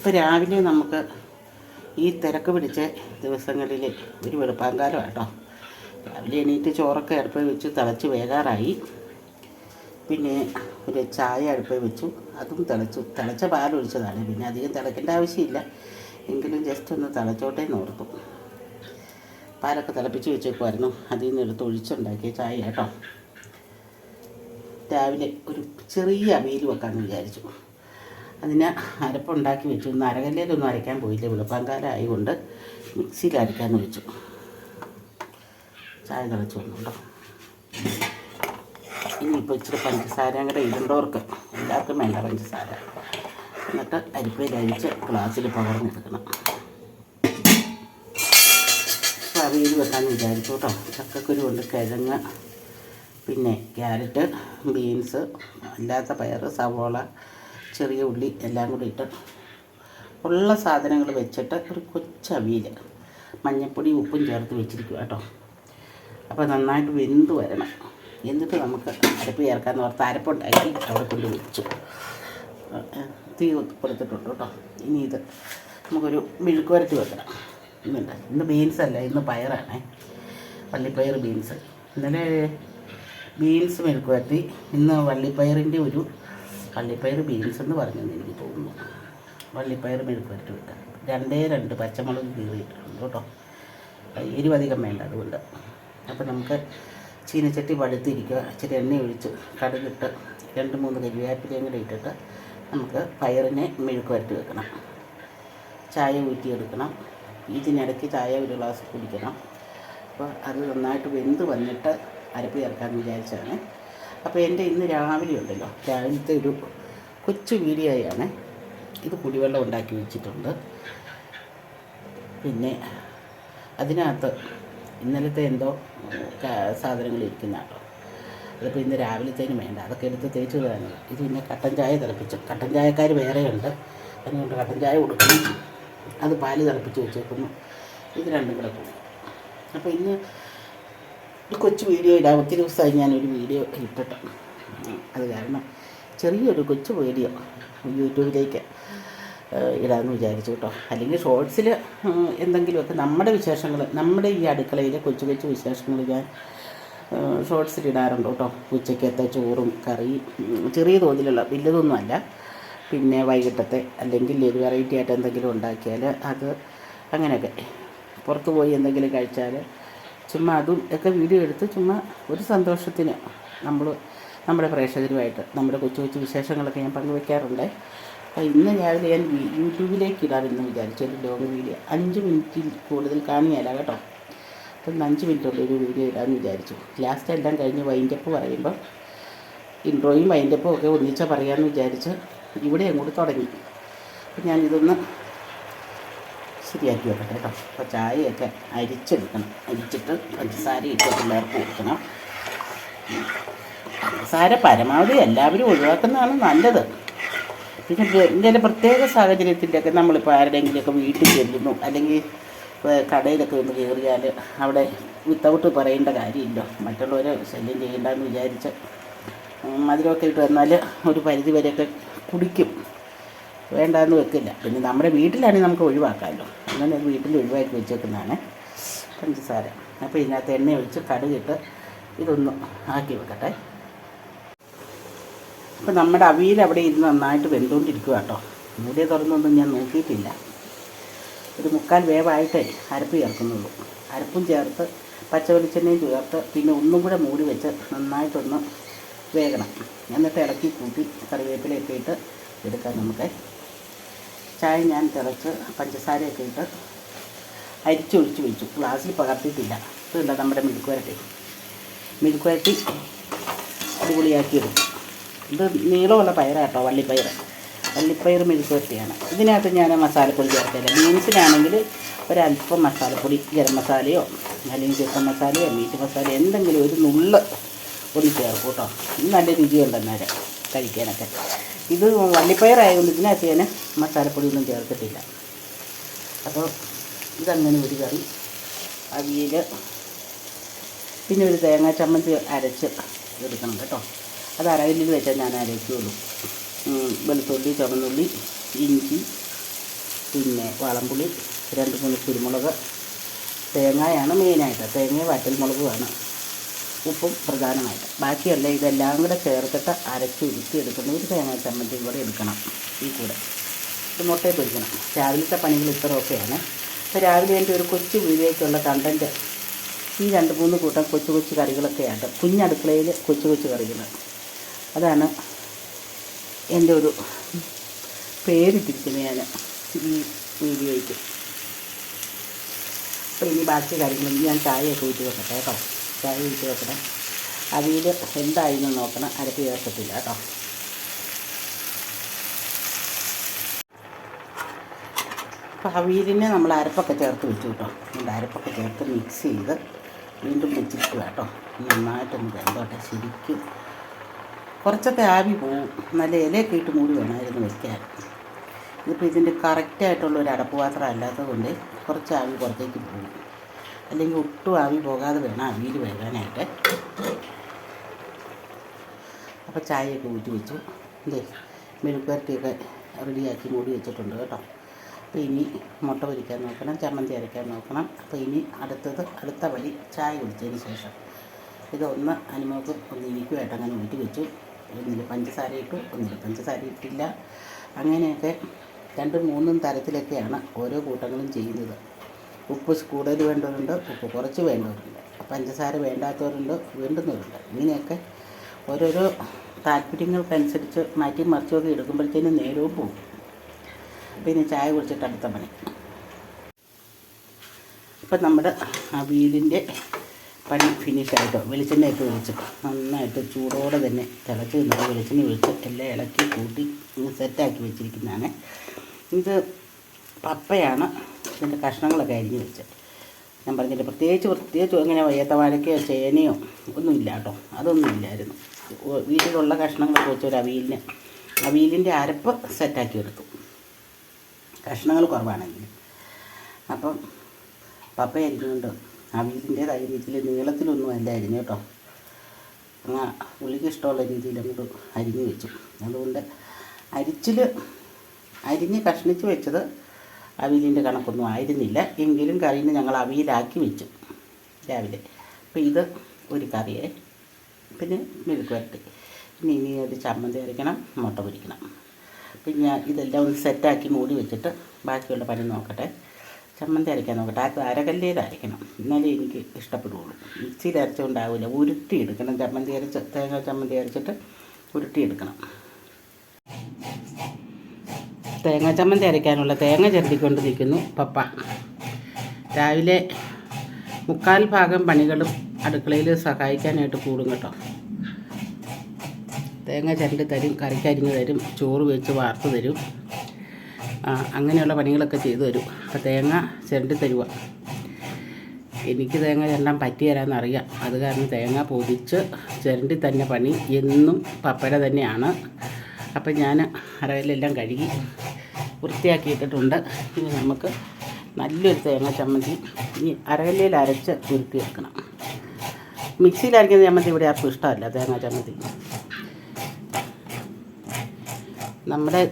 അപ്പോൾ രാവിലെ നമുക്ക് ഈ തിരക്ക് പിടിച്ച ദിവസങ്ങളിൽ ഒരു വെളുപ്പാങ്കാലം കേട്ടോ രാവിലെ എണീറ്റ് ചോറൊക്കെ അടുപ്പിൽ വെച്ച് തിളച്ച് വേകാറായി. പിന്നെ ഒരു ചായ അടുപ്പിൽ വെച്ചു അതും തിളച്ചു. തിളച്ച പാലൊഴിച്ചതാണ് പിന്നെ അധികം തിളക്കേണ്ട ആവശ്യമില്ല. എങ്കിലും ജസ്റ്റ് ഒന്ന് തിളച്ചോട്ടേ എന്ന് ഓർത്തു. പാലൊക്കെ തിളപ്പിച്ച് വെച്ചേക്കുമായിരുന്നു അതിൽ നിന്ന് എടുത്ത് ഒഴിച്ചുണ്ടാക്കിയ ചായ കേട്ടോ രാവിലെ ഒരു ചെറിയ അവിയൽ വെക്കാമെന്ന് വിചാരിച്ചു. അതിന് അരപ്പുണ്ടാക്കി വെച്ചു. ഇന്ന് അരകല്ലയിലൊന്നും അരയ്ക്കാൻ പോയില്ല. വെളുപ്പാങ്കാലം ആയതുകൊണ്ട് മിക്സിയിൽ അരയ്ക്കാമെന്ന് വെച്ചു. ചായ തിളച്ച് വന്നുണ്ടോ ഇനിയിപ്പോൾ ഇച്ചിരി പഞ്ചസാരയും കൂടെ ഇടേണ്ടവർക്ക് എല്ലാവർക്കും വേണ്ട പഞ്ചസാര. എന്നിട്ട് അരിപ്പയിൽ ഗ്ലാസ്സിൽ പകർന്നെടുക്കണം അപ്പോൾ അവിയൽ വെക്കാമെന്ന് വിചാരിച്ചു കേട്ടോ. ചക്കക്കുരു കൊണ്ട് കിഴങ്ങ് പിന്നെ ക്യാരറ്റ് ബീൻസ് അല്ലാത്ത പയർ സവോള ചെറിയ ഉള്ളി എല്ലാം കൂടി ഇട്ട് ഉള്ള സാധനങ്ങൾ വെച്ചിട്ട് ഒരു കൊച്ചവിയിൽ മഞ്ഞൾപ്പൊടി ഉപ്പും ചേർത്ത് വെച്ചിരിക്കുക കേട്ടോ. അപ്പോൾ നന്നായിട്ട് വെന്ത് വരണം. എന്നിട്ട് നമുക്ക് അരപ്പ് ചേർക്കാമെന്ന് ഓർത്ത് അരപ്പുണ്ടാക്കി അവിടെ കൊണ്ട് വെച്ചു. തീ കൊടുത്തിട്ടുണ്ട് കേട്ടോ. ഇനി ഇത് നമുക്കൊരു മെഴുക്ക് വരട്ടി വെക്കണം. ഇന്നുണ്ട് ഇന്ന് ബീൻസ് അല്ല ഇന്ന് പയറാണേ. വള്ളിപ്പയർ ബീൻസ് ഇന്നലെ ബീൻസ് മെഴുക്ക് വരട്ടി ഇന്ന് വള്ളിപ്പയറിന്റെ ഒരു വള്ളിപ്പയർ ബീൻസ് എന്ന് പറഞ്ഞെന്ന് എനിക്ക് തോന്നുന്നു. വള്ളിപ്പയർ മെഴുക്ക് വെക്കുക വെക്കാം രണ്ടേ രണ്ട് പച്ചമുളക് കീറിയിട്ടുണ്ട് കേട്ടോ. എരിവധികം വേണ്ട അതുകൊണ്ട്. അപ്പോൾ നമുക്ക് ചീനച്ചട്ടി വടുത്തിരിക്കുക ഇച്ചിരി എണ്ണ ഒഴിച്ച് കടുകിട്ട് രണ്ട് മൂന്ന് കരിവേപ്പിലയും കൂടെ ഇട്ടിട്ട് നമുക്ക് പയറിനെ മെഴുക്ക് വരട്ടി വെക്കണം. ചായ ഊറ്റിയെടുക്കണം. ഇതിനിടയ്ക്ക് ചായ ഒരു ഗ്ലാസ് കുടിക്കണം. അപ്പോൾ അത് നന്നായിട്ട് വെന്ത് വന്നിട്ട് അരപ്പ് ചേർക്കാമെന്ന് വിചാരിച്ചാണ് അപ്പോൾ എന്റെ ഇന്ന് രാവിലെ ഉണ്ടല്ലോ. രാവിലത്തെ ഒരു കൊച്ചു വീഡിയോയാണ്. ഇത് കുടിവെള്ളം ഉണ്ടാക്കി വെച്ചിട്ടുണ്ട്. പിന്നെ അതിനകത്ത് ഇന്നലത്തെ എന്തോ സാധനങ്ങൾ ഇരിക്കുന്ന കേട്ടോ. അതിപ്പോൾ ഇന്ന് രാവിലത്തേന് വേണ്ട. അതൊക്കെ എടുത്ത് തേച്ച് തന്നെ ഇത് പിന്നെ കട്ടൻ ചായ തിളപ്പിച്ചു. കട്ടൻ ചായക്കാർ വേറെയുണ്ട് അതുകൊണ്ട് കട്ടൻ ചായ കൊടുക്കണം. അത് പാൽ തിളപ്പിച്ച് വെച്ചേക്കുന്നു. ഇത് രണ്ടും കൂടെ പോകും അപ്പോൾ ഇന്ന് ഒരു കൊച്ചു വീഡിയോ ഇടാം ഒത്തിരി ദിവസമായി ഞാനൊരു വീഡിയോ ഇട്ടിട്ട്. അത് കാരണം ചെറിയൊരു കൊച്ചു വീഡിയോ യൂട്യൂബിലേക്ക് ഇടാമെന്ന് വിചാരിച്ചു കേട്ടോ. അല്ലെങ്കിൽ ഷോർട്സിൽ എന്തെങ്കിലുമൊക്കെ നമ്മുടെ വിശേഷങ്ങൾ നമ്മുടെ ഈ അടുക്കളയിലെ കൊച്ചു കൊച്ചു വിശേഷങ്ങൾ ഞാൻ ഷോർട്സിൽ ഇടാറുണ്ട് കേട്ടോ. ഉച്ചക്കത്തെ ചോറും കറിയും ചെറിയ തോതിലുള്ള വലുതൊന്നുമല്ല പിന്നെ വൈകിട്ടത്തെ അല്ലെങ്കിൽ ഒരു വെറൈറ്റി ആയിട്ട് എന്തെങ്കിലും ഉണ്ടാക്കിയാൽ അത് അങ്ങനെയൊക്കെ. പുറത്ത് പോയി എന്തെങ്കിലും കഴിച്ചാൽ ചുമ്മാ അതും ഒക്കെ വീഡിയോ എടുത്ത് ചുമ്മാ ഒരു സന്തോഷത്തിന് നമ്മൾ നമ്മുടെ പ്രേക്ഷകരുമായിട്ട് നമ്മുടെ കൊച്ചു കൊച്ചു വിശേഷങ്ങളൊക്കെ ഞാൻ പങ്കുവെക്കാറുണ്ട്. അപ്പോൾ ഇന്ന് രാവിലെ ഞാൻ യൂട്യൂബിലേക്ക് ഇടാമെന്ന് വിചാരിച്ചു ഒരു ലോങ് വീഡിയോ. അഞ്ച് മിനിറ്റിൽ കൂടുതൽ കാണിയാല കേട്ടോ. അപ്പം അഞ്ച് മിനിറ്റുള്ള ഒരു വീഡിയോ ഇടാമെന്ന് വിചാരിച്ചു. ലാസ്റ്റ് എല്ലാം കഴിഞ്ഞ് വൈൻഡപ്പ് പറയുമ്പോൾ ഇൻട്രോയും വൈൻഡപ്പും ഒക്കെ ഒന്നിച്ചാൽ പറയാമെന്ന് വിചാരിച്ച് ഇവിടെ അങ്ങോട്ട് തുടങ്ങി. അപ്പം ഞാനിതൊന്ന് ശരിയാക്കി വെക്കട്ടെ കേട്ടോ. അപ്പോൾ ചായയൊക്കെ അരിച്ചെടുക്കണം. അരിച്ചിട്ട് പഞ്ചസാര ഇട്ട് പിള്ളേർക്ക് കൊടുക്കണം. പഞ്ചസാര പരമാവധി എല്ലാവരും ഒഴിവാക്കുന്നതാണ് നല്ലത്. പിന്നെ എന്തെങ്കിലും പ്രത്യേക സാഹചര്യത്തിന്റെയൊക്കെ നമ്മളിപ്പോൾ ആരുടെയെങ്കിലുമൊക്കെ വീട്ടിൽ ചെല്ലുന്നു അല്ലെങ്കിൽ കടയിലൊക്കെ ഒന്ന് കയറിയാൽ അവിടെ വിത്തൗട്ട് പറയേണ്ട കാര്യമില്ല. മറ്റുള്ളവരെ ശല്യം ചെയ്യേണ്ടെന്ന് വിചാരിച്ച് മധുരമൊക്കെ ഇട്ട് വന്നാൽ ഒരു പരിധി വരെയൊക്കെ കുടിക്കും. വേണ്ടാന്ന് വെക്കില്ല. പിന്നെ നമ്മുടെ വീട്ടിലാണെങ്കിൽ നമുക്ക് ഒഴിവാക്കാമല്ലോ അങ്ങനെ വീട്ടിൽ ഒഴിവാക്കി വെച്ചേക്കുന്നതാണ് പഞ്ചസാര. അപ്പോൾ ഇതിനകത്ത് എണ്ണ ഒഴിച്ച് കടുകിട്ട് ഇതൊന്ന് ആക്കി വെക്കട്ടെ. അപ്പോൾ നമ്മുടെ അവിയിൽ അവിടെ ഇരുന്ന് നന്നായിട്ട് വെന്തുകൊണ്ടിരിക്കുക കേട്ടോ മൂടിയ തുറന്നൊന്നും ഞാൻ നോക്കിയിട്ടില്ല. ഒരു മുക്കാൽ വേവായിട്ടേ അരപ്പ് ചേർക്കുന്നുള്ളൂ. അരപ്പും ചേർത്ത് പച്ച വെളിച്ചെണ്ണയും ചേർത്ത് പിന്നെ ഒന്നും കൂടെ മൂടി വെച്ച് നന്നായിട്ടൊന്ന് വേകണം. എന്നിട്ട് ഇളക്കി കൂട്ടി കറിവേപ്പിലയൊക്കെ ഇട്ട് എടുക്കാം നമുക്ക്. ചായ ഞാൻ തിളച്ച് പഞ്ചസാരയൊക്കെ ഇട്ട് അരിച്ചൊഴിച്ച് വെച്ചു. ഗ്ലാസ്സിൽ പകർത്തിയിട്ടില്ല. ഇതുണ്ട് നമ്മുടെ മിൽക്ക് വരട്ടി. മിൽക്ക് വരട്ടി അടിപൊളിയാക്കി എടുക്കും ഇത് നീളമുള്ള പയറാട്ടോ വള്ളിപ്പയർ. വള്ളിപ്പയർ മെഴുക്ക് വരട്ടിയാണ്. ഇതിനകത്ത് ഞാൻ മസാലപ്പൊടി ചേർക്കില്ല ബീൻസിനാണെങ്കിൽ ഒരല്പം മസാലപ്പൊടി ഗരം മസാലയോ അല്ലെങ്കിൽ ചിക്കൻ മസാലയോ മീറ്റ് മസാലയോ എന്തെങ്കിലും ഒരു നുള്ള് ഒന്ന് ചേർക്കും കേട്ടോ. നല്ല രുചിയുണ്ട് അന്നേരം കഴിക്കാനൊക്കെ. ഇത് വള്ളിപ്പയറായതുകൊണ്ട് ഇതിനകത്ത് ഞാൻ മസാലപ്പൊടിയൊന്നും ചേർത്തിട്ടില്ല. അപ്പോൾ ഇതങ്ങനെ ഒരു കറി. അവിയൽ. പിന്നെ ഒരു തേങ്ങാ ചമ്മന്തി അരച്ച് എടുക്കണം കേട്ടോ. അത് അരവില്ലിൽ വെച്ചാൽ ഞാൻ അരയ്ക്കുള്ളൂ. വെളുത്തുള്ളി ചുവന്നുള്ളി ഇഞ്ചി പിന്നെ വളംപുളി രണ്ട് മൂന്ന് കുരുമുളക്. തേങ്ങയാണ് മെയിനായിട്ട് തേങ്ങയും വറ്റൽമുളകുമാണ്. ഉപ്പും പ്രധാനമായിട്ട്. ബാക്കിയല്ല ഇതെല്ലാം കൂടെ ചേർത്തിട്ട് അരച്ച് ഉരുത്തി എടുക്കുന്ന ഒരു തേങ്ങ ചമ്മന്തിയും കൂടെ എടുക്കണം ഈ കൂടെ. ഇത് മുട്ടയെ പൊരിക്കണം. രാവിലത്തെ പണികൾ ഇത്രയൊക്കെയാണ്. അപ്പോൾ രാവിലെ എന്റെ ഒരു കൊച്ചു വീഡിയോയ്ക്കുള്ള കണ്ടന്റ് ഈ രണ്ട് മൂന്ന് കൂട്ടം കൊച്ചു കൊച്ചു കറികളൊക്കെയാണ്. കുഞ്ഞടുക്കളയിൽ കൊച്ചു കൊച്ചു കറികൾ. അതാണ് എന്റെ ഒരു പേരിട്ടിരിക്കുന്നത് ഞാൻ ഈ വീഡിയോയ്ക്ക്. അപ്പോൾ ഇനി ബാക്കി കാര്യങ്ങളൊന്നും ഞാൻ ചായയൊക്കെ ഊറ്റി വെക്കട്ടെ കേട്ടോ. ചായ ഒഴിച്ച് വെക്കണം. അവിയിൽ എന്തായിരുന്നു നോക്കണം. അരപ്പ് ചേർക്കത്തില്ല കേട്ടോ. അപ്പോൾ അവിയലിനെ നമ്മൾ അരപ്പൊക്കെ ചേർത്ത് വെച്ചു കേട്ടോ. അതുകൊണ്ട് അരപ്പൊക്കെ ചേർത്ത് മിക്സ് ചെയ്ത് വീണ്ടും വെച്ചിട്ട് കേട്ടോ. നന്നായിട്ടൊന്ന് വെന്തോട്ടെ. ശരിക്കും കുറച്ചൊക്കെ ആവി പോവും. നല്ല ഇലയൊക്കെ ഇട്ട് മൂടി വേണമായിരുന്നു വെക്കാൻ. ഇതിപ്പോൾ ഇതിന്റെ കറക്റ്റായിട്ടുള്ള ഒരു അടപ്പ് പാത്രം അല്ലാത്തത് കൊണ്ട് കുറച്ച് ആവി പുറത്തേക്ക് പോകും. അല്ലെങ്കിൽ ഒട്ടും ആവി പോകാതെ വേണം അവിയിൽ വേകാനായിട്ട്. അപ്പോൾ ചായയൊക്കെ ഊറ്റി വെച്ചു. ഇതേ മെഴുക്കുവരട്ടിയൊക്കെ റെഡിയാക്കി മൂടി വെച്ചിട്ടുണ്ട് കേട്ടോ. അപ്പോൾ ഇനി മുട്ട പൊരിക്കാൻ നോക്കണം ചമ്മന്തി അരയ്ക്കാൻ നോക്കണം. അപ്പോൾ ഇനി അടുത്തത് അടുത്ത വഴി ചായ കുടിച്ചതിന് ശേഷം. ഇതൊന്ന് അനുമോക്കും ഒന്ന് എനിക്കുമായിട്ട് അങ്ങനെ ഊറ്റി വെച്ചു. ഒന്നിൽ പഞ്ചസാര ഇട്ടു ഒന്നിൽ പഞ്ചസാര ഇട്ടില്ല. അങ്ങനെയൊക്കെ രണ്ടും മൂന്നും തരത്തിലൊക്കെയാണ് ഓരോ കൂട്ടങ്ങളും ചെയ്യുന്നത്. ഉപ്പ് കൂടുതൽ വേണ്ടവരുണ്ട് ഉപ്പ് കുറച്ച് വേണ്ടവരുണ്ട്. പഞ്ചസാര വേണ്ടാത്തവരുണ്ട് വേണ്ടുന്നവരുണ്ട്. ഇങ്ങനെയൊക്കെ ഓരോരോ താല്പര്യങ്ങൾക്കനുസരിച്ച് മാറ്റി മറിച്ചൊക്കെ എടുക്കുമ്പോഴത്തേനും നേരവും പോകും. പിന്നെ ചായ കുടിച്ചിട്ട് അടുത്ത പണി. ഇപ്പം നമ്മുടെ ആ വീടിന്റെ പണി ഫിനിഷ് ആയിട്ടോ? വെളിച്ചെണ്ണയൊക്കെ ഒഴിച്ച്. നന്നായിട്ട് ചൂടോടെ തന്നെ തിളച്ച് നിന്ന് വെളിച്ചെണ്ണ ഒഴിച്ച് എല്ലാം ഇളക്കി കൂട്ടി സെറ്റാക്കി വെച്ചിരിക്കുന്നതാണ്. ഇത് പപ്പയാണ് ഇതിന്റെ കഷ്ണങ്ങളൊക്കെ അരിഞ്ഞ് വെച്ച്. ഞാൻ പറഞ്ഞില്ല പ്രത്യേകിച്ച് പ്രത്യേകിച്ച് അങ്ങനെ ഏത്തവാഴക്കയോ ചേനയോ ഒന്നുമില്ല കേട്ടോ. അതൊന്നും ഇല്ലായിരുന്നു. വീട്ടിലുള്ള കഷ്ണങ്ങളൊക്കെ വെച്ച് ഒരു അവിയലിന് അവിയലിന്റെ അരപ്പ് സെറ്റാക്കി എടുത്തു. കഷ്ണങ്ങൾ കുറവാണെങ്കിൽ. അപ്പം പപ്പ അരിഞ്ഞുകൊണ്ട് അവിയലിന്റെ രീതിയിൽ നീളത്തിലൊന്നും അല്ല അരിഞ്ഞു കേട്ടോ. അങ്ങ് പുള്ളിക്ക് ഇഷ്ടമുള്ള രീതിയിൽ അങ്ങോട്ട് അരിഞ്ഞു വെച്ചു. അതുകൊണ്ട് അരിച്ചിൽ അരിഞ്ഞ് കഷ്ണിച്ച് വെച്ചത് അവിയലിന്റെ കണക്കൊന്നും ആയിരുന്നില്ല. എങ്കിലും കറീനെ ഞങ്ങൾ അവിയലാക്കി വെച്ചു രാവിലെ. അപ്പോൾ ഇത് ഒരു കറിയെ. പിന്നെ മെഴുക്ക് വരട്ടി. പിന്നെ ഇനി ഒരു ചമ്മന്തി അരയ്ക്കണം മുട്ട പൊരിക്കണം. പിന്നെ ഞാൻ ഇതെല്ലാം ഒന്ന് സെറ്റാക്കി മൂടി വെച്ചിട്ട് ബാക്കിയുള്ള പണി നോക്കട്ടെ. ചമ്മന്തി അരയ്ക്കാൻ നോക്കട്ടെ. അത് അരകല്ലേൽ അരയ്ക്കണം എന്നാലേ എനിക്ക് ഇഷ്ടപ്പെടുകയുള്ളൂ മിക്സിയിൽ അരച്ചുകൊണ്ടാവില്ല ഉരുട്ടി എടുക്കണം. ചമ്മന്തി അരച്ച് തേങ്ങ ചമ്മന്തി അരച്ചിട്ട് ഉരുട്ടി എടുക്കണം. തേങ്ങ ചമ്മന്തി അരയ്ക്കാനുള്ള തേങ്ങ ചെറുതിക്കൊണ്ട് നിൽക്കുന്നു പപ്പ. രാവിലെ മുക്കാൽ ഭാഗം പണികളും അടുക്കളയിൽ സഹായിക്കാനായിട്ട് കൂടും കേട്ടോ. തേങ്ങ ചിരണ്ടി തരും കറിക്കരിഞ്ഞ് തരും ചോറ് വെച്ച് വാർത്ത് തരും. അങ്ങനെയുള്ള പണികളൊക്കെ ചെയ്തു തരും. അപ്പോൾ തേങ്ങ ചിരണ്ടി തരുക എനിക്ക് തേങ്ങ ചിരണ്ടാൻ പറ്റി തരാമെന്നറിയാം അത് കാരണം തേങ്ങ പൊതിച്ച് ചിരണ്ടി തന്നെ പണി എന്നും പപ്പര തന്നെയാണ്. അപ്പം ഞാൻ അരയിലെല്ലാം കഴുകി വൃത്തിയാക്കിയിട്ടിട്ടുണ്ട്. ഇനി നമുക്ക് നല്ലൊരു തേങ്ങ ചമ്മന്തി ഈ അരകല്ലിൽ അരച്ച് ഉരുട്ടി വെക്കണം മിക്സിയിൽ അരയ്ക്കുന്ന ചമ്മന്തി ഇവിടെ ആർക്കും ഇഷ്ടമല്ല തേങ്ങ ചമ്മന്തി. നമ്മുടെ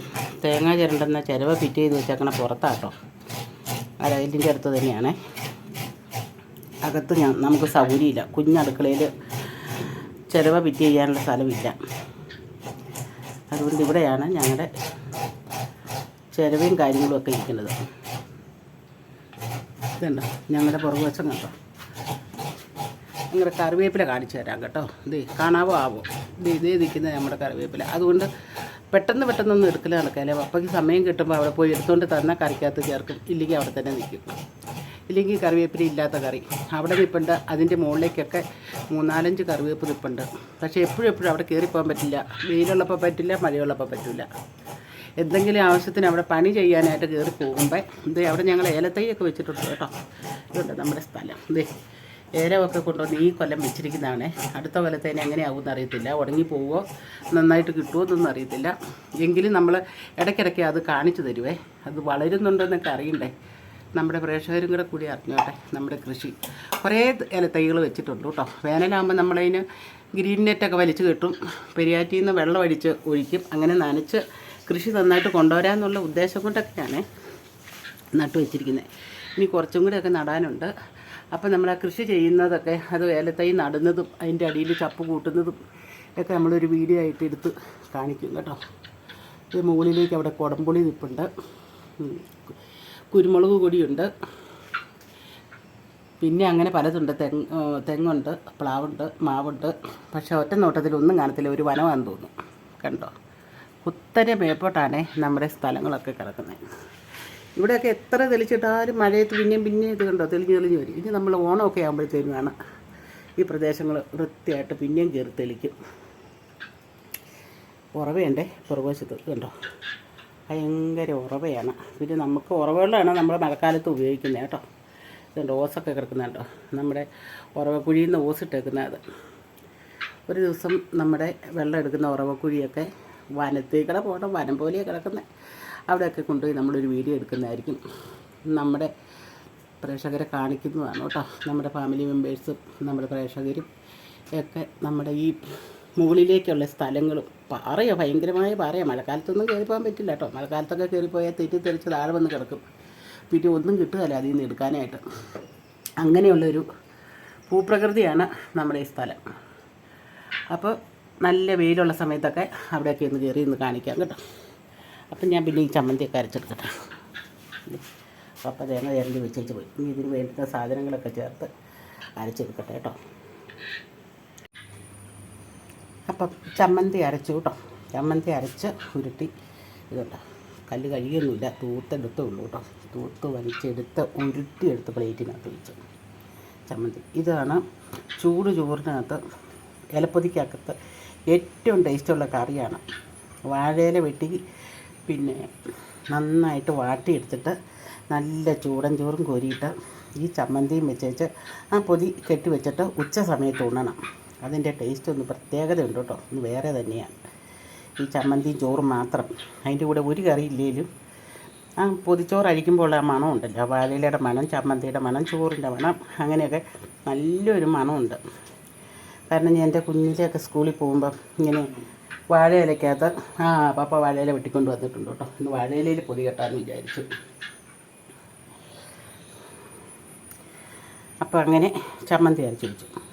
തേങ്ങ ചിരണ്ടെന്ന ചിരവ ഫിറ്റ് ചെയ്ത് വെച്ചേക്കണ പുറത്താട്ടോ. അരകല്ലിന്റെ അടുത്ത് തന്നെയാണേ. അകത്ത് ഞാൻ നമുക്ക് സൗകര്യമില്ല. കുഞ്ഞടുക്കളയിൽ ചിലവ ഫിറ്റ് ചെയ്യാനുള്ള സ്ഥലമില്ല. അതുകൊണ്ട് ഇവിടെയാണ് ഞങ്ങളുടെ ചിലവും കാര്യങ്ങളും ഒക്കെ ഇരിക്കുന്നത്. ഇതുണ്ടോ? ഞങ്ങളുടെ പുറകുവശം കണ്ടോ? ഞങ്ങളുടെ കറിവേപ്പില കാണിച്ചു തരാം കേട്ടോ. ഇതേ കാണാവോ ആവോ? ഇത് ഇതേ നിൽക്കുന്നത് നമ്മുടെ കറിവേപ്പില. അതുകൊണ്ട് പെട്ടെന്ന് പെട്ടെന്നൊന്നും എടുക്കലാണ് നടക്കാല്ലേ പപ്പയ്ക്ക് സമയം കിട്ടുമ്പോൾ അവിടെ പോയി എടുത്തുകൊണ്ട് തന്നെ കറിക്കകത്ത് ചേർക്കും. ഇല്ലെങ്കിൽ അവിടെ തന്നെ നിൽക്കും. ഇല്ലെങ്കിൽ കറിവേപ്പില ഇല്ലാത്ത കറി. അവിടെ നിൽപ്പുണ്ട് അതിന്റെ മുകളിലേക്കൊക്കെ മൂന്നാലഞ്ച് കറിവേപ്പ് നിൽപ്പുണ്ട് പക്ഷേ എപ്പോഴും എപ്പോഴും അവിടെ കയറിപ്പോകാൻ പറ്റില്ല. വെയിലുള്ളപ്പോൾ പറ്റില്ല മഴയുള്ളപ്പോൾ പറ്റില്ല എന്തെങ്കിലും ആവശ്യത്തിന് അവിടെ പണി ചെയ്യാനായിട്ട് കയറി പോകുമ്പോൾ ഇത് അവിടെ ഞങ്ങൾ ഏലത്തൈയൊക്കെ വെച്ചിട്ടുണ്ട് കേട്ടോ. ഇതുണ്ട് നമ്മുടെ സ്ഥലം. ഇതേ ഏലമൊക്കെ കൊണ്ടുവന്ന് ഈ കൊല്ലം വെച്ചിരിക്കുന്നതാണ്. അടുത്ത കൊല്ലത്തേന് എങ്ങനെയാവുമെന്ന് അറിയത്തില്ല. ഉടങ്ങി പോവുമോ നന്നായിട്ട് കിട്ടുമോ എന്നൊന്നും അറിയത്തില്ല. എങ്കിലും നമ്മൾ ഇടയ്ക്കിടയ്ക്ക് അത് കാണിച്ചു തരുവേ. അത് വളരുന്നുണ്ടെന്നൊക്കെ അറിയണ്ടേ. നമ്മുടെ പ്രേക്ഷകരും കൂടെ കൂടി അറിഞ്ഞോട്ടെ നമ്മുടെ കൃഷി. കുറേ തൈകൾ വെച്ചിട്ടുണ്ട് കേട്ടോ. വേനലാകുമ്പോൾ നമ്മളതിന് ഗ്രീൻ നെറ്റൊക്കെ വലിച്ചു കെട്ടും. പെരിയാറ്റിൽ നിന്ന് വെള്ളം അടിച്ച് ഒഴിക്കും. അങ്ങനെ നനച്ച് കൃഷി നന്നായിട്ട് കൊണ്ടുവരാമെന്നുള്ള ഉദ്ദേശം കൊണ്ടൊക്കെയാണ് നട്ടു വെച്ചിരിക്കുന്നത് ഇനി കുറച്ചും കൂടെയൊക്കെ നടാനുണ്ട്. അപ്പോൾ നമ്മൾ ആ കൃഷി ചെയ്യുന്നതൊക്കെ അത് ഏലത്തൈ നടുന്നതും അതിന്റെ അടിയിൽ ചപ്പ് കൂട്ടുന്നതും ഒക്കെ നമ്മളൊരു വീഡിയോ ആയിട്ട് എടുത്ത് കാണിക്കും കേട്ടോ. ഇത് മുകളിലേക്ക് അവിടെ കുടംപുളി നിൽപ്പുണ്ട്. കുരുമുളക് പൊടിയുണ്ട്. പിന്നെ അങ്ങനെ പലതുണ്ട്. തെങ്ങ് തെങ്ങുണ്ട് പ്ലാവുണ്ട് മാവുണ്ട്. പക്ഷെ ഒറ്റ നോട്ടത്തിൽ ഒന്നും കാണത്തില്ല. ഒരു വനമാണെന്ന് തോന്നുന്നു. കണ്ടോ? കുത്തരെ മേപ്പോട്ടാണ് നമ്മുടെ സ്ഥലങ്ങളൊക്കെ കിടക്കുന്നത്. ഇവിടെയൊക്കെ എത്ര തെളിച്ചിട്ടാലും മഴയത്ത് പിന്നെയും പിന്നെയും ഇത് കണ്ടോ? തെളിഞ്ഞ് തെളിഞ്ഞ് വരും. ഇനി നമ്മൾ ഓണമൊക്കെ ആകുമ്പോഴത്തേനുമാണ് ഈ പ്രദേശങ്ങൾ വൃത്തിയായിട്ട് പിന്നെയും കയറി തെളിക്കും. ഉറവയുണ്ടേ പുറകുവശത്ത്. കണ്ടോ? ഭയങ്കര ഉറവയാണ്. പിന്നെ നമുക്ക് ഉറവകളാണ് നമ്മൾ മഴക്കാലത്ത് ഉപയോഗിക്കുന്നത് കേട്ടോ. ഇതുണ്ട് ഓസൊക്കെ കിടക്കുന്നത് കേട്ടോ. നമ്മുടെ ഉറവക്കുഴിയിൽ നിന്ന് ഓസിട്ടേക്കുന്ന അത്. ഒരു ദിവസം നമ്മുടെ വെള്ളം എടുക്കുന്ന ഉറവക്കുഴിയൊക്കെ വനത്തേക്കടെ പോകണം വനം പോലെയാണ് കിടക്കുന്നത് അവിടെയൊക്കെ കൊണ്ടുപോയി നമ്മളൊരു വീഡിയോ എടുക്കുന്നതായിരിക്കും. നമ്മുടെ പ്രേക്ഷകരെ കാണിക്കുന്നതാണ് കേട്ടോ. നമ്മുടെ ഫാമിലി മെമ്പേഴ്സും നമ്മുടെ പ്രേക്ഷകരും ഒക്കെ നമ്മുടെ ഈ മുകളിലേക്കുള്ള സ്ഥലങ്ങളും പാറയോ ഭയങ്കരമായ പാറയോ. മഴക്കാലത്തൊന്നും കയറി പോകാൻ പറ്റില്ല കേട്ടോ. മഴക്കാലത്തൊക്കെ കയറിപ്പോയാൽ തെറ്റി തെറിച്ച് താഴെ വന്ന് കിടക്കും. പിന്നെ ഒന്നും കിട്ടുകയില്ല അതിൽ നിന്ന് എടുക്കാനായിട്ട്. അങ്ങനെയുള്ളൊരു ഭൂപ്രകൃതിയാണ് നമ്മുടെ ഈ സ്ഥലം. അപ്പോൾ നല്ല വെയിലുള്ള സമയത്തൊക്കെ അവിടെയൊക്കെ ഒന്ന് കയറി ഒന്ന് കാണിക്കാം കേട്ടോ. അപ്പം ഞാൻ പിന്നെ ഈ ചമ്മന്തിയൊക്കെ അരച്ചെടുക്കട്ടെ. അപ്പം തേങ്ങ ചേരണ്ടി വെച്ചേച്ച് പോയി. ഇനി ഇതിന് വേണ്ടുന്ന സാധനങ്ങളൊക്കെ ചേർത്ത് അരച്ചെടുക്കട്ടെ കേട്ടോ. അപ്പം ചമ്മന്തി അരച്ചു കേട്ടോ. ചമ്മന്തി അരച്ച് ഉരുട്ടി ഇതുണ്ടോ. കല്ല് കഴിയൊന്നുമില്ല തൂത്തെടുത്തേ ഉള്ളൂ കേട്ടോ. തൂത്ത് വലിച്ചെടുത്ത് ഉരുട്ടിയെടുത്ത് പ്ലേറ്റിനകത്ത് വെച്ചു. ചമ്മന്തി. ഇതാണ് ചൂട് ചോറിനകത്ത് ഇലപ്പൊതിക്കകത്ത് ഏറ്റവും ടേസ്റ്റുള്ള കറിയാണ്. വാഴയില വെട്ടി പിന്നെ നന്നായിട്ട് വാട്ടിയെടുത്തിട്ട് നല്ല ചൂടൻ ചോറും കോരിയിട്ട് ഈ ചമ്മന്തിയും വെച്ചേച്ച് ആ പൊതി കെട്ടി വെച്ചിട്ട് ഉച്ച സമയത്ത് ഉണ്ണണം. അതിന്റെ ടേസ്റ്റ് ഒന്ന് പ്രത്യേകത ഉണ്ട് കേട്ടോ. ഒന്ന് വേറെ തന്നെയാണ്. ഈ ചമ്മന്തി ചോറും മാത്രം. അതിന്റെ കൂടെ ഒരു കറി ഇല്ലെങ്കിലും ആ പൊതിച്ചോറ് അഴിക്കുമ്പോൾ ആ മണം ഉണ്ടല്ലോ. വാഴയിലയുടെ മണം ചമ്മന്തിയുടെ മണം ചോറിന്റെ മണം അങ്ങനെയൊക്കെ നല്ലൊരു മണമുണ്ട്. കാരണം ഞാൻ എന്റെ കുഞ്ഞിലെയൊക്കെ സ്കൂളിൽ പോകുമ്പം ഇങ്ങനെ വാഴയിലക്കകത്ത് ആ പപ്പ വാഴയില വെട്ടിക്കൊണ്ട് വന്നിട്ടുണ്ട് കേട്ടോ. ഇന്ന് വാഴയിലയിൽ പൊതി കെട്ടാമെന്ന് വിചാരിച്ചു. അപ്പോൾ അങ്ങനെ ചമ്മന്തി അരച്ചു വെച്ചു.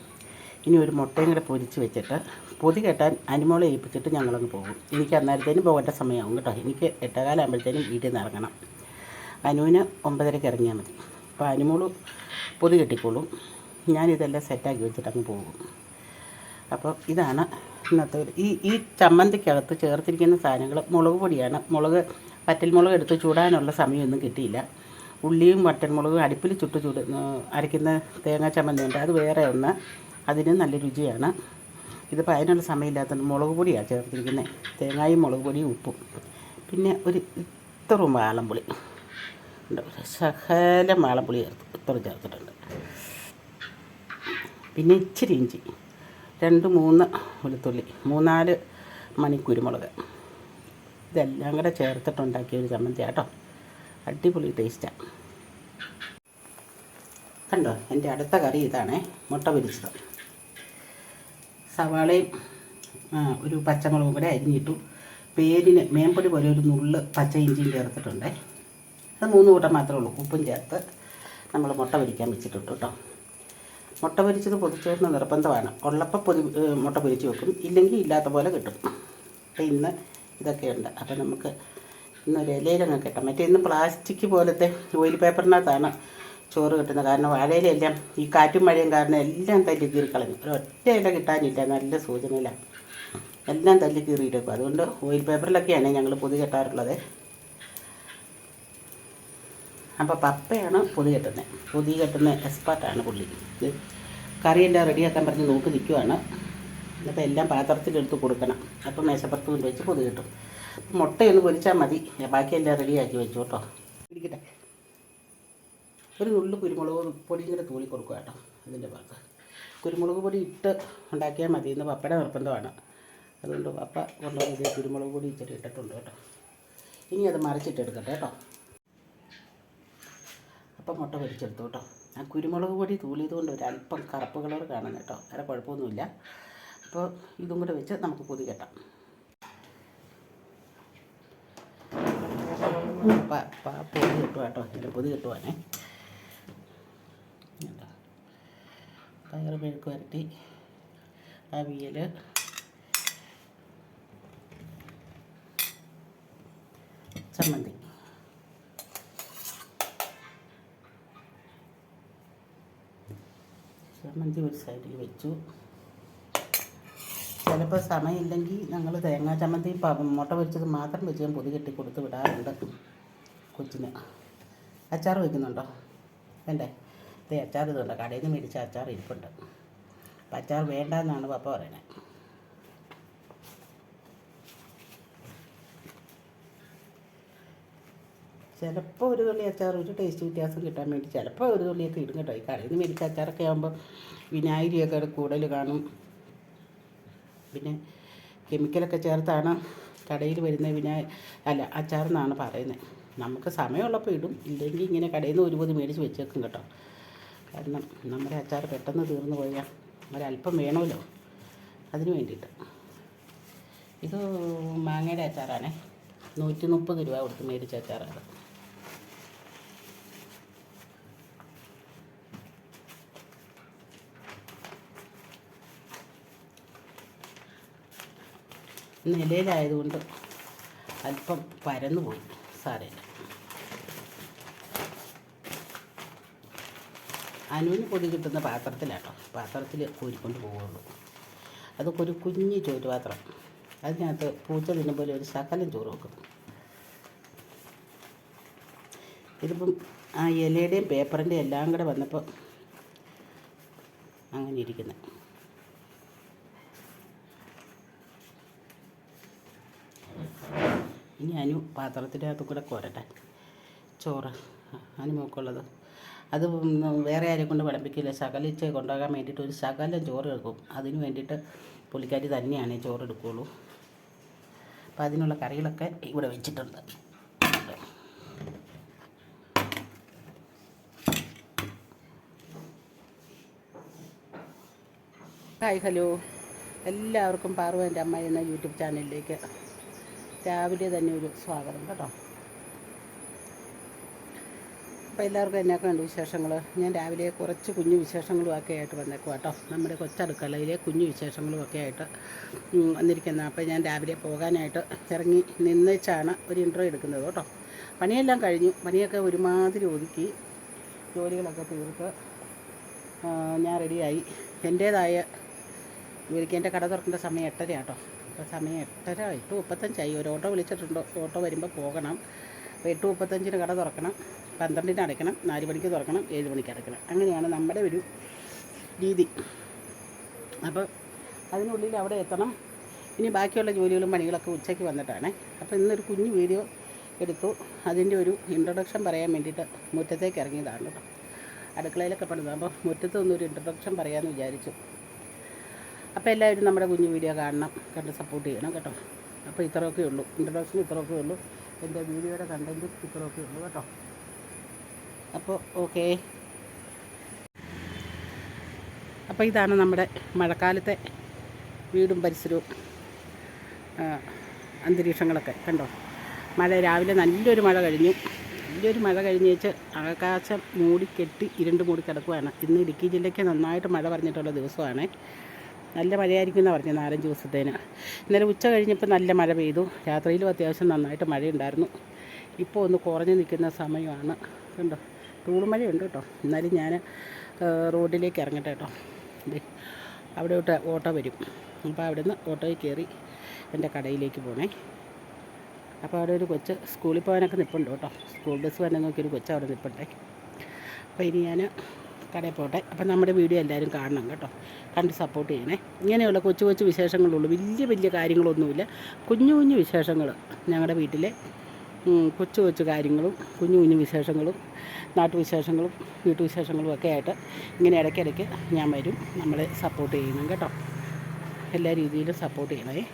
ഇനി ഒരു മുട്ടയും കൂടെ പൊരിച്ച് വെച്ചിട്ട് പൊതി കെട്ടാൻ അനിമോളെ ഏൽപ്പിച്ചിട്ട് ഞങ്ങളങ്ങ് പോകും. എനിക്ക് അന്നേരത്തേനും പോകേണ്ട സമയമാകും കേട്ടോ. എനിക്ക് എട്ടേകാലാകുമ്പോഴത്തേനും വീട്ടിൽ നിന്ന് ഇറങ്ങണം. അനുവിന് ഒമ്പതരയ്ക്ക് ഇറങ്ങിയാൽ മതി. അപ്പോൾ അനിമോൾ പൊതി കെട്ടിക്കോളും. ഞാനിതെല്ലാം സെറ്റാക്കി വെച്ചിട്ട് അങ്ങ് പോകും. അപ്പോൾ ഇതാണ് ഇന്നത്തെ ഈ ഈ ചമ്മന്തിക്കകത്ത് ചേർത്തിരിക്കുന്ന സാധനങ്ങൾ മുളക് പൊടിയാണ്. മുളക് വറ്റൽമുളക് എടുത്ത് ചൂടാനുള്ള സമയമൊന്നും കിട്ടിയില്ല. ഉള്ളിയും വറ്റൽമുളകും അടുപ്പിൽ ചുട്ട് ചൂട് അരയ്ക്കുന്ന തേങ്ങാ ചമ്മന്തി ഉണ്ട്. അത് വേറെ ഒന്ന് അതിന് നല്ല രുചിയാണ്. ഇതിപ്പോൾ അതിനുള്ള സമയമില്ലാത്തതുകൊണ്ട് മുളക് പൊടിയാണ് ചേർത്തിരിക്കുന്നത് തേങ്ങായും മുളക് പൊടിയും ഉപ്പും. പിന്നെ ഒരു ഇത്ര വാളംപുളി. ഉണ്ട് ശകലം വാളംപുളി ചേർത്ത് ഇത്ര ചേർത്തിട്ടുണ്ട്. പിന്നെ ഇച്ചിരി ഇഞ്ചി. രണ്ട് മൂന്ന് വെളുത്തുള്ളി. മൂന്നാൽ മണിക്കുരുമുളക് ഇതെല്ലാം കൂടെ ചേർത്തിട്ടുണ്ടാക്കിയ ഒരു ചമ്മന്തി കേട്ടോ അടിപൊളി ടേസ്റ്റാണ് കണ്ടോ? എന്റെ അടുത്ത കറി ഇതാണേ. മുട്ട പൊരിച്ചത്. സവാളയും ഒരു പച്ചമുളകും കൂടെ അരിഞ്ഞിട്ടു. പേരിന് മേമ്പൊടി പോലെ ഒരു നുള്ള് പച്ച ഇഞ്ചിയും ചേർത്തിട്ടുണ്ട്. അത് മൂന്ന് കൂട്ടം മാത്രമേ ഉള്ളൂ. ഉപ്പും ചേർത്ത് നമ്മൾ മുട്ട പൊരിക്കാൻ വെച്ചിട്ടിട്ടു കേട്ടോ. മുട്ട പൊരിച്ചത് പൊതിച്ചേർന്ന് നിർബന്ധമാണ്. ഉള്ളപ്പോൾ പൊതി മുട്ട പൊരിച്ച് വെക്കും. ഇല്ലെങ്കിൽ ഇല്ലാത്ത പോലെ കിട്ടും. അപ്പം ഇന്ന് ഇതൊക്കെയുണ്ട് അപ്പം നമുക്ക് ഇന്നൊരു ഇലയിലങ്ങ് കിട്ടാം. മറ്റേ ഇന്ന് പ്ലാസ്റ്റിക് പോലത്തെ ഓയിൽ പേപ്പറിനകത്താണ് ചോറ് കിട്ടുന്നത് കാരണം വാഴയിലെല്ലാം ഈ കാറ്റും മഴയും കാരണം എല്ലാം തല്ലി കീറി കളഞ്ഞു. ഒരു ഒറ്റ ഇല കിട്ടാനില്ല നല്ല സൂചനയില്ല എല്ലാം തല്ലി കീറിയിട്ടേക്കും. അതുകൊണ്ട് ഓയിൽ പേപ്പറിലൊക്കെയാണ് ഞങ്ങൾ പൊതി കെട്ടാറുള്ളത്. അപ്പോൾ പപ്പയാണ് പൊതി കെട്ടുന്നത് പൊതി കെട്ടുന്ന എക്സ്പേർട്ടാണ് പുള്ളി. കറിയെല്ലാം റെഡിയാക്കാൻ പറഞ്ഞ് നോക്കി നിൽക്കുവാണ് അപ്പോൾ എല്ലാം പാത്രത്തിലെടുത്ത് കൊടുക്കണം. അപ്പോൾ മേശപ്പുറത്ത് കൊണ്ട് വെച്ച് പൊതി കിട്ടും. മുട്ടയൊന്ന് പൊരിച്ചാൽ മതി. ബാക്കിയെല്ലാം റെഡിയാക്കി വെച്ചു കേട്ടോ ഇരിക്കട്ടെ ഒരു നുള്ളു കുരുമുളക് പൊടിയും കൂടെ തൂളി കൊടുക്കുക കേട്ടോ ഇതിന്റെ ഭാഗത്ത്. കുരുമുളക് പൊടി ഇട്ട് ഉണ്ടാക്കിയാൽ മതി. ഇന്ന് പപ്പയുടെ നിർബന്ധമാണ്. അതുകൊണ്ട് പപ്പ കൊണ്ടുവന്നത് കുരുമുളക് പൊടി ഇച്ചിരി ഇട്ടിട്ടുണ്ട് കേട്ടോ. ഇനി അത് മറിച്ചിട്ടെടുക്കട്ടെ കേട്ടോ. അപ്പം മുട്ട പൊരിച്ചെടുത്തു കേട്ടോ. ആ കുരുമുളക് പൊടി തൂളിയത് കൊണ്ട് ഒരു അല്പം കറുപ്പ് കളർ കാണാൻ കേട്ടോ. വേറെ കുഴപ്പമൊന്നുമില്ല. അപ്പോൾ ഇതും കൂടെ വെച്ച് നമുക്ക് പൊതി കെട്ടാം. പൊതി കിട്ടുക കേട്ടോ. ഇതിന്റെ പൊതി കിട്ടുവാണേ കണ്ടോ? പയർ മെഴുക്ക് വരട്ടി. അവിയൽ ചമ്മന്തി. ചമ്മന്തി ഒരു സൈഡിൽ വെച്ചു. ചിലപ്പോൾ സമയമില്ലെങ്കിൽ ഞങ്ങൾ തേങ്ങാ ചമ്മന്തി മുട്ട പൊരിച്ചത് മാത്രം വെച്ച് ഞാൻ പൊതി കെട്ടി കൊടുത്ത് വിടാറുണ്ട് കൊച്ചിന്. അച്ചാർ വയ്ക്കുന്നുണ്ടോ? വേണ്ടേ? ഇതേ അച്ചാർ ഇതുണ്ട് കടയിൽ നിന്ന് മേടിച്ച അച്ചാർ ഇരിപ്പുണ്ട്. അപ്പം അച്ചാർ വേണ്ട എന്നാണ് പപ്പ പറയുന്നത് ചിലപ്പോൾ ഒരു തുള്ളി അച്ചാർ ഒരു ടേസ്റ്റ് വ്യത്യാസം കിട്ടാൻ വേണ്ടി ചിലപ്പോൾ ഒരു തുള്ളിയൊക്കെ ഇടും കേട്ടോ. ഈ കടയിൽ നിന്ന് മേടിച്ച അച്ചാറൊക്കെ ആകുമ്പോൾ വിനാഗിരിയൊക്കെ കൂടുതൽ കാണും. പിന്നെ കെമിക്കലൊക്കെ ചേർത്താണ് കടയിൽ വരുന്ന വിനാ അല്ല അച്ചാർ എന്നാണ് പറയുന്നത്. നമുക്ക് സമയമുള്ളപ്പോൾ ഇടും. ഇല്ലെങ്കിൽ ഇങ്ങനെ കടയിൽ നിന്ന് ഒരു മേടിച്ച് വെച്ചേക്കും കേട്ടോ. കാരണം നമ്മുടെ അച്ചാർ പെട്ടെന്ന് തീർന്നു പോയാൽ ഒരല്പം വേണമല്ലോ. അതിന് വേണ്ടിയിട്ട്. ഇത് മാങ്ങയുടെ അച്ചാറാണേ. നൂറ്റി മുപ്പത് രൂപ കൊടുത്ത് മേടിച്ച അച്ചാറാണ്. നിലയിലായതുകൊണ്ട് അല്പം പരന്നു പോയി സാരമില്ല. അനുവിന് പൊടി കിട്ടുന്ന പാത്രത്തിലാട്ടോ. പാത്രത്തിൽ കോരിക്കൊണ്ട് പോവുള്ളൂ അതൊക്കെ ഒരു കുഞ്ഞ് ചോറ് പാത്രം അതിനകത്ത് പൂച്ച തിന്നുമ്പോൾ ഒരു ശകലം ചോറ് വെക്കും. ഇതിപ്പം ആ ഇലയുടെയും പേപ്പറിന്റെയും എല്ലാം കൂടെ വന്നപ്പോൾ അങ്ങനെ ഇരിക്കുന്നത് ഇനി അനു പാത്രത്തിന്റെ അകത്ത് കൂടെ കോരട്ടെ. ചോറ്. അനുമൊക്കെയുള്ളത് അത് വേറെ ആരെ കൊണ്ട് വിളമ്പിക്കില്ല ശകലിച്ച് കൊണ്ടുപോകാൻ വേണ്ടിയിട്ട് ഒരു ശകലം ചോറ് എടുക്കും. അതിന് വേണ്ടിയിട്ട് പുള്ളിക്കാരി തന്നെയാണ് ചോറ് എടുക്കുകയുള്ളൂ അപ്പം അതിനുള്ള കറികളൊക്കെ ഇവിടെ വെച്ചിട്ടുണ്ട്. Hi hello. എല്ലാവർക്കും പാർവ എന്റെ അമ്മ എന്ന യൂട്യൂബ് ചാനലിലേക്ക് രാവിലെ തന്നെ ഒരു സ്വാഗതം കേട്ടോ. അപ്പോൾ എല്ലാവർക്കും എന്നൊക്കെ ഉണ്ട് വിശേഷങ്ങൾ ഞാൻ രാവിലെ കുറച്ച് കുഞ്ഞു വിശേഷങ്ങളും ഒക്കെ ആയിട്ട് വന്നേക്കും കേട്ടോ നമ്മുടെ കൊച്ചടുക്കളയിലെ കുഞ്ഞു വിശേഷങ്ങളും ഒക്കെ ആയിട്ട് വന്നിരിക്കുന്നത് വന്നിരിക്കുന്ന. അപ്പോൾ ഞാൻ രാവിലെ പോകാനായിട്ട് ഇറങ്ങി നിന്നേച്ചാണ് ഒരു ഇൻട്രോ എടുക്കുന്നത് കേട്ടോ. പണിയെല്ലാം കഴിഞ്ഞു. പണിയൊക്കെ ഒരുമാതിരി ഒതുക്കി ജോലികളൊക്കെ തീർത്ത് ഞാൻ റെഡിയായി. എന്റേതായ ജോലിക്ക് എന്റെ കട തുറക്കേണ്ട സമയം എട്ടര കേട്ടോ അപ്പോൾ സമയം എട്ടര എട്ട് മുപ്പത്തഞ്ചായി. ഒരു ഓട്ടോ വിളിച്ചിട്ടുണ്ട്. ഓട്ടോ വരുമ്പോൾ പോകണം. അപ്പോൾ എട്ട് മുപ്പത്തഞ്ചിന് കട തുറക്കണം പന്ത്രണ്ടിന് അടയ്ക്കണം നാല് മണിക്ക് തുറക്കണം ഏഴ് മണിക്ക് അടയ്ക്കണം. അങ്ങനെയാണ് നമ്മുടെ ഒരു രീതി. അപ്പോൾ അതിനുള്ളിൽ അവിടെ എത്തണം. ഇനി ബാക്കിയുള്ള ജോലികളും പണികളൊക്കെ ഉച്ചയ്ക്ക് വന്നിട്ടാണ്. അപ്പോൾ ഇന്നൊരു കുഞ്ഞു വീഡിയോ എടുത്തു. അതിന്റെ ഒരു ഇൻട്രൊഡക്ഷൻ പറയാൻ വേണ്ടിയിട്ട് മുറ്റത്തേക്ക് ഇറങ്ങിയതാണ് അടുക്കളയിലൊക്കെ പണിത്. അപ്പോൾ മുറ്റത്ത് നിന്നൊരു ഇൻട്രൊഡക്ഷൻ പറയാമെന്ന് വിചാരിച്ചു. അപ്പോൾ എല്ലാവരും നമ്മുടെ കുഞ്ഞു വീഡിയോ കാണണം. കണ്ട് സപ്പോർട്ട് ചെയ്യണം കേട്ടോ. അപ്പോൾ ഇത്രയൊക്കെ ഉള്ളൂ. ഇൻട്രൊഡക്ഷൻ ഇത്രയൊക്കെ ഉള്ളൂ. എന്റെ വീഡിയോയുടെ കണ്ടന്റും ഇത്രയൊക്കെ ഉള്ളൂ കേട്ടോ. അപ്പോൾ ഓക്കേ. അപ്പോൾ ഇതാണ് നമ്മുടെ മഴക്കാലത്തെ വീടും പരിസരവും അന്തരീക്ഷങ്ങളൊക്കെ കണ്ടോ? മഴ രാവിലെ നല്ലൊരു മഴ കഴിഞ്ഞു. നല്ലൊരു മഴ കഴിഞ്ഞ് വെച്ച് ആകാശം മൂടിക്കെട്ടി ഇരുണ്ട് മൂടി കിടക്കുവാണ്. ഇന്ന് ഇടുക്കി ജില്ലയ്ക്ക് നന്നായിട്ട് മഴ പറഞ്ഞിട്ടുള്ള ദിവസമാണ്. നല്ല മഴയായിരിക്കും എന്നാണ് പറഞ്ഞത് നാലഞ്ച് ദിവസത്തേന്. ഇന്നലെ ഉച്ച കഴിഞ്ഞപ്പോൾ നല്ല മഴ പെയ്തു. രാത്രിയിലും അത്യാവശ്യം നന്നായിട്ട് മഴയുണ്ടായിരുന്നു. ഇപ്പോൾ ഒന്ന് കുറഞ്ഞു നിൽക്കുന്ന സമയമാണ്. കണ്ടോ? തൂളുമഴയുണ്ട് കേട്ടോ. എന്നാലും ഞാൻ റോഡിലേക്ക് ഇറങ്ങട്ടെ കേട്ടോ. അവിടെ വിട്ട് ഓട്ടോ വരും. അപ്പോൾ നിന്ന് ഓട്ടോയിൽ കയറി എന്റെ കടയിലേക്ക് പോണേ. അപ്പോൾ അവിടെ ഒരു കൊച്ച് സ്കൂളിൽ പോകാനൊക്കെ നിൽപ്പുണ്ട് കേട്ടോ. സ്കൂൾ ബസ് വരാൻ നോക്കിയൊരു കൊച്ച് അവിടെ നിൽപ്പുണ്ടേ അപ്പോൾ ഇനി ഞാൻ കടയിൽ പോട്ടെ. അപ്പം നമ്മുടെ വീഡിയോ എല്ലാവരും കാണണം കേട്ടോ. കണ്ട് സപ്പോർട്ട് ചെയ്യണേ. ഇങ്ങനെയുള്ള കൊച്ചു കൊച്ചു വിശേഷങ്ങളുള്ളൂ. വലിയ വലിയ കാര്യങ്ങളൊന്നുമില്ല. കുഞ്ഞു കുഞ്ഞു വിശേഷങ്ങൾ ഞങ്ങളുടെ വീട്ടിലെ കൊച്ചു കൊച്ചു കാര്യങ്ങളും കുഞ്ഞു കുഞ്ഞു വിശേഷങ്ങളും നാട്ടുവിശേഷങ്ങളും വീട്ടുവിശേഷങ്ങളും ഒക്കെ ആയിട്ട് ഇങ്ങനെ ഇടയ്ക്കിടയ്ക്ക് ഞാൻ വരും. നമ്മളെ സപ്പോർട്ട് ചെയ്യണം കേട്ടോ. എല്ലാ രീതിയിലും സപ്പോർട്ട് ചെയ്യണേ.